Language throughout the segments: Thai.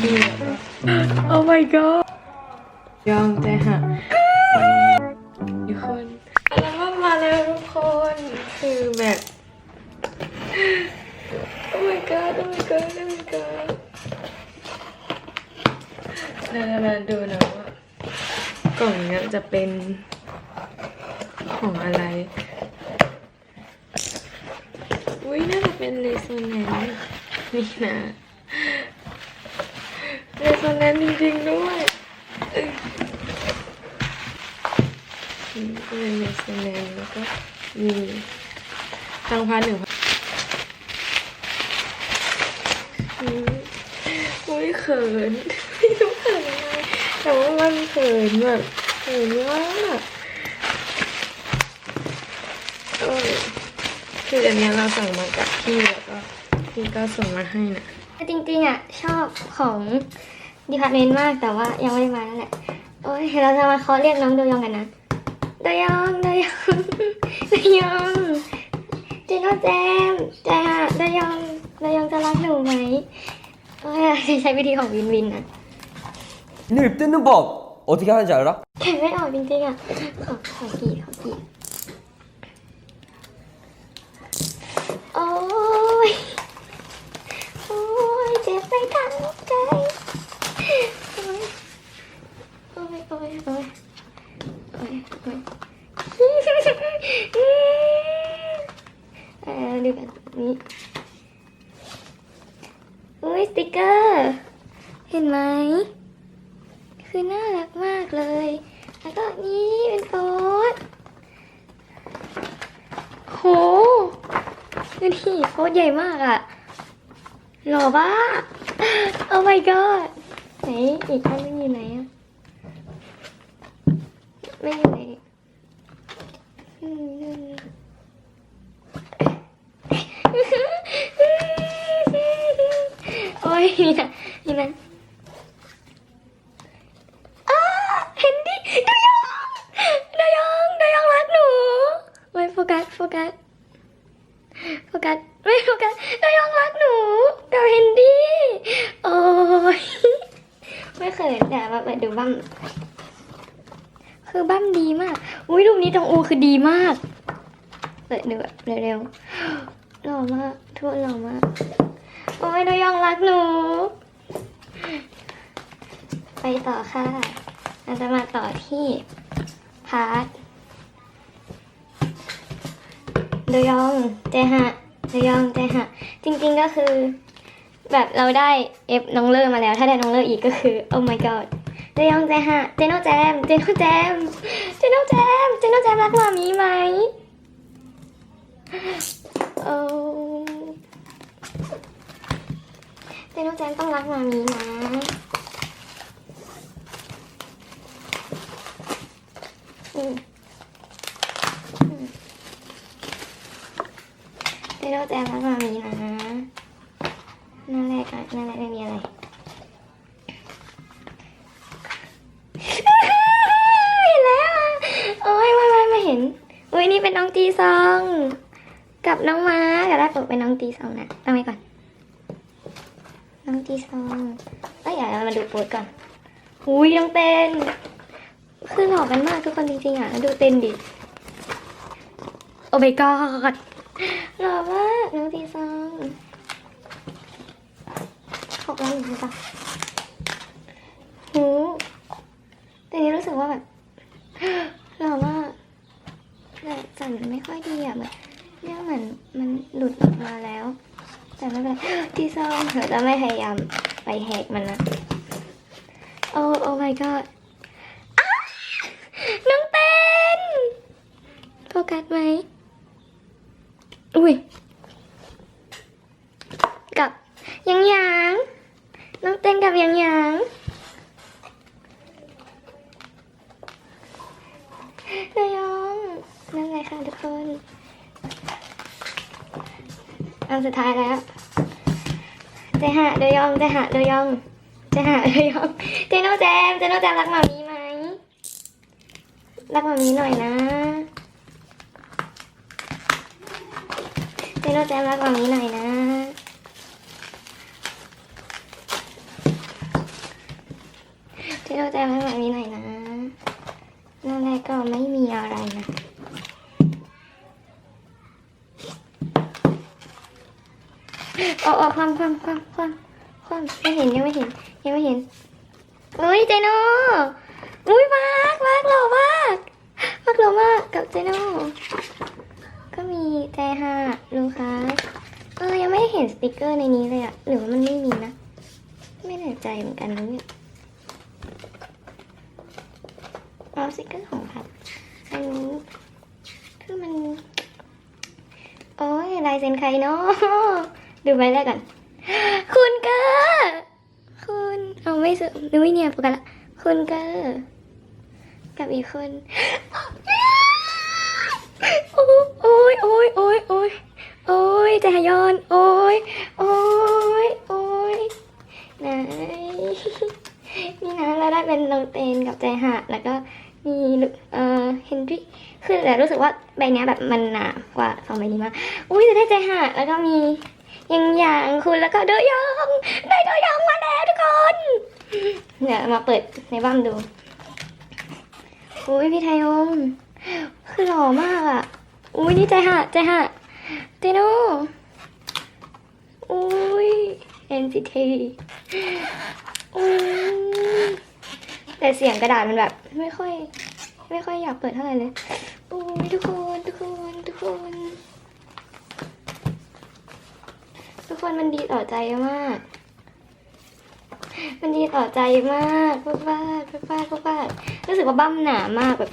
โอ้ my god ยอมใจหะทุกคนแล้วก็มาแล้วทุกคน คือแบบ โอ้ my god โอ้ my god โอ้ my god เราจะมาดูนะว่ากล่องนี้จะเป็นของอะไร อุ้ยน่าจะเป็นเลโซแนนนี่นะ เลโซแนนจริงๆด้วยนี่เนเลโซแนนแล้วก็มีทางพาหนึ่งพันอืมอุ้ยเขินไม่รู้เขินยังไงแต่ว่ามันเขินแบบเขินมากโอ้ยคืออันนี้เราสั่งมาจากพี่แล้วก็พี่ก็ส่งมาให้นะ จริงๆอ่ะชอบของดีพาร์ตเมนต์มากแต่ว่ายังไม่ได้มานั่นแหละ โอ้ยเราจะมาเคาะเรียกน้องโดยองกันนะโดยองโดยองโดยองเจโนแจมแจฮะโดยองโดยองจะรักหนูไหมโอ้ยจะใช้วิธีของวินวินนะ 너 입 뜯는 법 어떻게 하는지 알아? แข่ไม่ออกจริงๆอ่ะขอขอกี่ขอกี่โ ทั้งใจโอ้ยโอ้ยโอ้ยโอ้ยโอ้ยเออดูกันนี่อุ้ยสติกเกอร์ เห็นไหม คือน่ารักมากเลย แล้วก็นี่เป็นโต๊ดโหดูดิโต๊ดใหญ่มากอะหล่อมา กโอ้ my god ไหนอีกอันนึงอยู่ไหนอะไม่อยู่ไหน ยแต่ว่าไปดูบั้มคือบั้มดีมาก อุ้ยรูปนี้ตองอูคือดีมากเปิดดูแบบเร็วๆหล่อมากทุกคนหล่อมาก โอ้ยดายองรักหนู ไปต่อค่ะเราจะมาต่อที่พาร์ทโดยองเจฮะโดยองเจฮะ จริงๆก็คือ แบบเราได้เอฟน้องเลอร์มาแล้ว ถ้าได้น้องเลอร์อีกก็คือ โอ้ my god เจยองเจฮะเจโนแจมเจโนแจมเจโนแจมเจโนแจมรักหมามีไหมโอ้เจโนแจมต้องรักหมามีนะอืมอืมเดี๋ยวเจะรักมามีนะนั่นแหละอะนั่นแหละไม่มีอะไร น้องจีซอง กับน้องม้าเดี๋ยวแรกเปิดเป็นน้องจีซองนะตั้งไว้ก่อน น้องจีซองเอ้ยเดี๋ยวเรามาดูโพสก่อนอุ้ยน้องเต้นคือหล่อกันมากทุกคนจริงๆอะดูเต้นดิโอ้ my god หล่อมากน้องทีซังขอบคุณหนูจ้ะหูแต่นี้รู้สึกว่าแบบ หล่อมากแต่สั่นไม่ ค่อยดีอะแบบเนี่ยเหมือนมันหลุดออกมาแล้ว แต่ไม่เป็นไรที่ซังเดี๋ยวจะไม่พยายามไปแหกมันนะโอ้โอ้ my god น้องเต้นโฟกัสไหมอุ้ยกับยังยังน้องเต้นกับยังยังนายอง นั่นไงค่ะทุกคน อันสุดท้ายแล้วเจหะเดยองเจหะเดยองเจหะเดยองเจโนแจมเจโนแจมรักหมามีไหมรักมามีหน่อยนะเจโนแจมรักมามีหน่อยนะเข้าใจไหมแบบนี้หน่อยนะนั่นแรกก็ไม่มีอะไรนะ ออกออกความความความความความไม่เห็นยังไม่เห็นยังไม่เห็นอุ้ยเจโน่อุ้ยมากมากหล่อมากมากหล่อมากกับเจโน่ก็มีใจฮะลูคัสเออยังไม่ได้เห็นสติกเกอร์ในนี้เลยอะหรือว่ามันไม่มีนะ ไม่แน่ใจเหมือนกันนะเนี่ยเอาสติกเกอร์ของพัดอันนี้คือมันโอ้ยลายเซ็นใครเนาะ ดูไปแล้วกันคุณเกอร์คุณเอาไม่ซื้อดูไม่เนี่ยโฟกัสละคุณเกอร์กับอีกคนโอ้ยโอ้ยโอ้ยโอ้ยโอ้ยใจหายอน โอ้ยโอ้ยโอ้ยไหนนี่นะเราได้เป็นโนเตนกับใจหะแล้วก็มีเอ่อเฮนรี่คือแต่รู้สึกว่าใบเนี้ยแบบมันหนากว่าสองใบนี้มากอุ้ยจะได้ใจหะแล้วก็มี ยังอย่างคุณแล้วก็เดยองได้เดยองมาแล้วทุกคนเดี๋ยวมาเปิดในบ้ามดูอุ้ยพี่ไทยงคือหล่อมากอะอุ้ยนี่ใจหะใจหะเจโนอุ้ย NCT อุ้ยแต่เสียงกระดาษมันแบบ ไม่ค่อย ไม่ค่อยอยากเปิดเท่าไหร่เลยอุ้ยทุกคนทุกคนทุกคน ทุก คนมันดีต่อใจมาก มันดีต่อใจมากมากมากมากมากมากรู้สึกว่าบั้มหนามากแบบ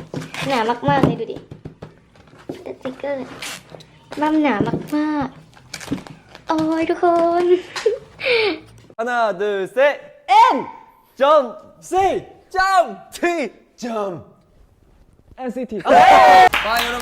หนามากๆเลยดูดิสติกเกอร์บั้มหนามากๆ โอ้ยทุกคน 하나, 둘, 셋. N 점 C 점 T 점 NCT 파이어